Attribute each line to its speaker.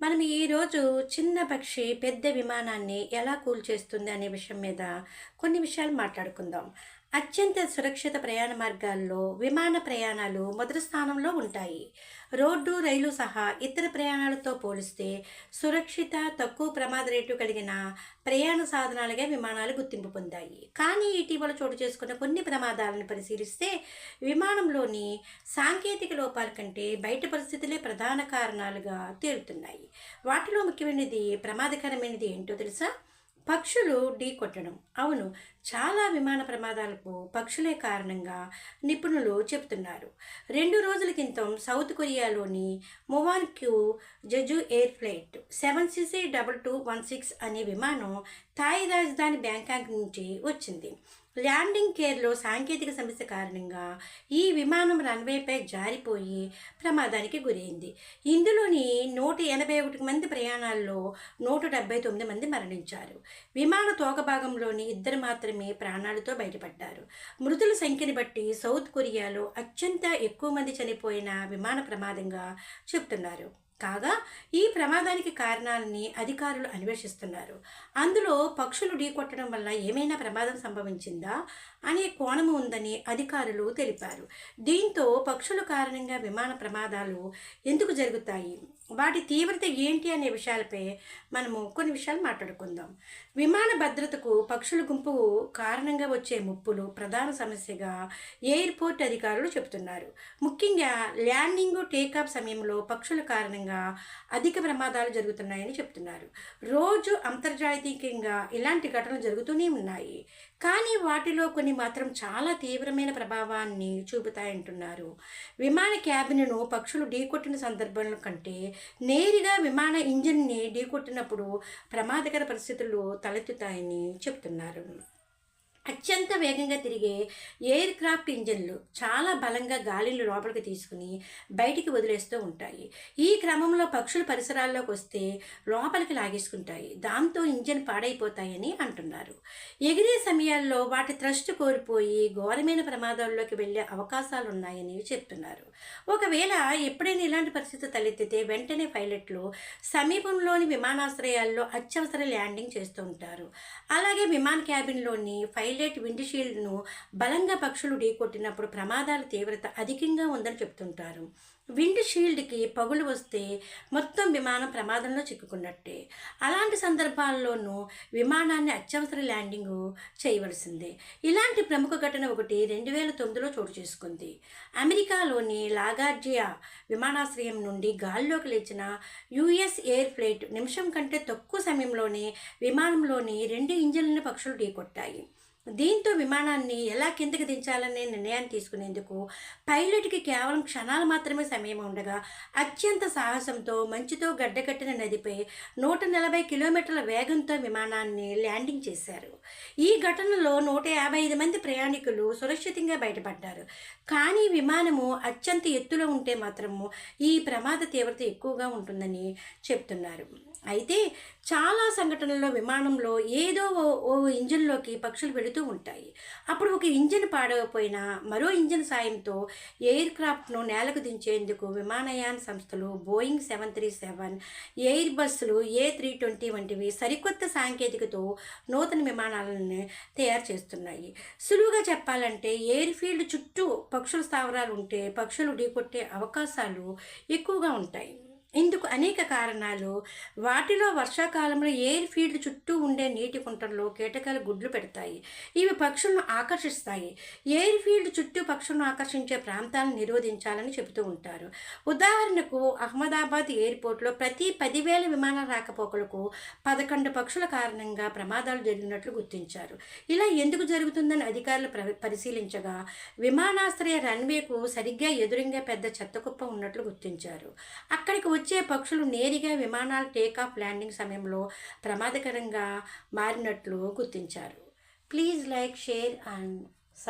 Speaker 1: మనం ఈరోజు చిన్న పక్షి పెద్ద విమానాన్ని ఎలా కూల్చేస్తుంది అనే విషయం మీద కొన్ని విషయాలు మాట్లాడుకుందాం. అత్యంత సురక్షిత ప్రయాణ మార్గాల్లో విమాన ప్రయాణాలు మొదటి స్థానంలో ఉంటాయి. రోడ్డు రైలు సహా ఇతర ప్రయాణాలతో పోలిస్తే సురక్షిత తక్కువ ప్రమాద రేటు కలిగిన ప్రయాణ సాధనాలుగా విమానాలు గుర్తింపు పొందాయి. కానీ ఇటీవల చోటు చేసుకున్న కొన్ని ప్రమాదాలను పరిశీలిస్తే విమానంలోని సాంకేతిక లోపాల కంటే బయట పరిస్థితులే ప్రధాన కారణాలుగా తేలుతున్నాయి. వాటిలో ముఖ్యమైనది ప్రమాదకరమైనది ఏంటో తెలుసా? పక్షులు ఢీ కొట్టడం. అవును చాలా విమాన ప్రమాదాలకు పక్షులే కారణంగా నిపుణులు చెబుతున్నారు. రెండు రోజుల క్రితం సౌత్ కొరియాలోని Muan queue Jeju air flight seven C C double two one six అనే విమానం థాయ్ రాజధాని బ్యాంకాక్ నుంచి వచ్చింది. ల్యాండింగ్ కేర్లో సాంకేతిక సమస్య కారణంగా ఈ విమానం రన్వేపై జారిపోయి ప్రమాదానికి గురైంది. ఇందులోని నూట ఎనభై ఒకటి మంది ప్రయాణాల్లో నూట డెబ్బై తొమ్మిది మంది మరణించారు. విమాన తోక భాగంలోని ఇద్దరు మాత్రమే ప్రాణాలతో బయటపడ్డారు. మృతుల సంఖ్యని బట్టి సౌత్ కొరియాలో అత్యంత ఎక్కువ మంది చనిపోయిన విమాన ప్రమాదంగా చెప్తున్నారు కాగా ఈ ప్రమాదానికి కారణాలని అధికారులు అన్వేషిస్తున్నారు. అందులో పక్షులు ఢీకొట్టడం వల్ల ఏమైనా ప్రమాదం సంభవించిందా అనే కోణము ఉందని అధికారులు తెలిపారు. దీంతో పక్షుల కారణంగా విమాన ప్రమాదాలు ఎందుకు జరుగుతాయి? వాటి తీవ్రత ఏంటి అనే విషయాలపై మనము కొన్ని విషయాలు మాట్లాడుకుందాం. విమాన భద్రతకు పక్షుల గుంపు కారణంగా వచ్చే ముప్పులు ప్రధాన సమస్యగా ఎయిర్పోర్ట్ అధికారులు చెబుతున్నారు. ముఖ్యంగా ల్యాండింగ్ టేకాఫ్ సమయంలో పక్షుల కారణంగా అధిక ప్రమాదాలు జరుగుతున్నాయని చెప్తున్నారు. రోజు అంతర్జాతీయంగా ఇలాంటి ఘటనలు జరుగుతూనే ఉన్నాయి. కానీ వాటిలో కొన్ని మాత్రం చాలా తీవ్రమైన ప్రభావాన్ని చూపుతాయంటున్నారు. విమాన క్యాబిన్ను పక్షులు ఢీకొట్టిన సందర్భాల కంటే నేరుగా విమాన ఇంజిన్ని ఢీకొట్టినప్పుడు ప్రమాదకర పరిస్థితులు తలెత్తుతాయని చెప్తున్నారు. అత్యంత వేగంగా తిరిగే ఎయిర్ క్రాఫ్ట్ ఇంజన్లు చాలా బలంగా గాలిని లోపలికి తీసుకుని బయటికి వదిలేస్తూ ఉంటాయి. ఈ క్రమంలో పక్షులు పరిసరాల్లోకి వస్తే లోపలికి లాగేసుకుంటాయి. దాంతో ఇంజన్ పాడైపోతాయని అంటున్నారు. ఎగిరే సమయాల్లో వాటి థ్రస్ట్ కోల్పోయి ఘోరమైన ప్రమాదాల్లోకి వెళ్ళే అవకాశాలు ఉన్నాయని చెప్తున్నారు. ఒకవేళ ఎప్పుడైనా ఇలాంటి పరిస్థితి తలెత్తితే వెంటనే పైలట్లు సమీపంలోని విమానాశ్రయాల్లో అత్యవసర ల్యాండింగ్ చేస్తూ ఉంటారు. అలాగే విమాన క్యాబిన్లోని ఫైల్ పైలట్ విండ్షీల్డ్ను బలంగా పక్షులు ఢీకొట్టినప్పుడు ప్రమాదాల తీవ్రత అధికంగా ఉందని చెప్తుంటారు. విండ్ షీల్డ్కి పగులు వస్తే మొత్తం విమానం ప్రమాదంలో చిక్కుకున్నట్టే. అలాంటి సందర్భాల్లోనూ విమానాన్ని అత్యవసర ల్యాండింగ్ చేయవలసిందే. ఇలాంటి ప్రముఖ ఘటన ఒకటి రెండు వేల తొమ్మిదిలో చోటు చేసుకుంది. అమెరికాలోని లాగార్జియా విమానాశ్రయం నుండి గాల్లోకి లేచిన యుఎస్ ఎయిర్ ఫ్లైట్ నిమిషం కంటే తక్కువ సమయంలోనే విమానంలోని రెండు ఇంజన్లను పక్షులు ఢీకొట్టాయి. దీంతో విమానాన్ని ఎలా కిందకి దించాలనే నిర్ణయాన్ని తీసుకునేందుకు పైలట్కి కేవలం క్షణాలు మాత్రమే సమయం ఉండగా అత్యంత సాహసంతో మంచుతో గడ్డకట్టిన నదిపై నూట నలభై కిలోమీటర్ల వేగంతో విమానాన్ని ల్యాండింగ్ చేశారు. ఈ ఘటనలో నూట యాభై ఐదు మంది ప్రయాణికులు సురక్షితంగా బయటపడ్డారు. కానీ విమానము అత్యంత ఎత్తులో ఉంటే మాత్రము ఈ ప్రమాద తీవ్రత ఎక్కువగా ఉంటుందని చెప్తున్నారు. అయితే చాలా సంఘటనల్లో విమానంలో ఏదో ఓ ఓ ఇంజిన్లోకి పక్షులు వెళుతూ ఉంటాయి. అప్పుడు ఒక ఇంజిన్ పాడైపోయినా మరో ఇంజిన్ సాయంతో ఎయిర్ క్రాఫ్ట్ను నేలకు దించేందుకు విమానయాన సంస్థలు బోయింగ్ సెవెన్ త్రీ సెవెన్ ఎయిర్ బస్సులు ఏ త్రీ ట్వంటీ వంటివి సరికొత్త సాంకేతికతో నూతన విమానాలను తయారు చేస్తున్నాయి. సులువుగా చెప్పాలంటే ఎయిర్ ఫీల్డ్ చుట్టూ పక్షుల స్థావరాలు ఉంటే పక్షులు ఢీకొట్టే అవకాశాలు ఎక్కువగా ఉంటాయి. ఇందుకు అనేక కారణాలు. వాటిలో వర్షాకాలంలో ఎయిర్ ఫీల్డ్ చుట్టూ ఉండే నీటి కుంటల్లో కీటకాలు గుడ్లు పెడతాయి. ఇవి పక్షులను ఆకర్షిస్తాయి. ఎయిర్ ఫీల్డ్ చుట్టూ పక్షులను ఆకర్షించే ప్రాంతాలను నిరోధించాలని చెబుతూ ఉంటారు. ఉదాహరణకు అహ్మదాబాద్ ఎయిర్పోర్ట్లో ప్రతి పదివేల విమాన రాకపోకలకు పదకొండు పక్షుల కారణంగా ప్రమాదాలు జరిగినట్లు గుర్తించారు. ఇలా ఎందుకు జరుగుతుందని అధికారులు ప్ర- పరిశీలించగా విమానాశ్రయ రన్వేకు సరిగ్గా ఎదురుగా పెద్ద చెత్త కుప్ప ఉన్నట్లు గుర్తించారు. అక్కడికి వచ్చే పక్షులు నేరుగా విమానాల టేకాఫ్ ల్యాండింగ్ సమయంలో ప్రమాదకరంగా మారినట్లు గుర్తించారు. Please like share and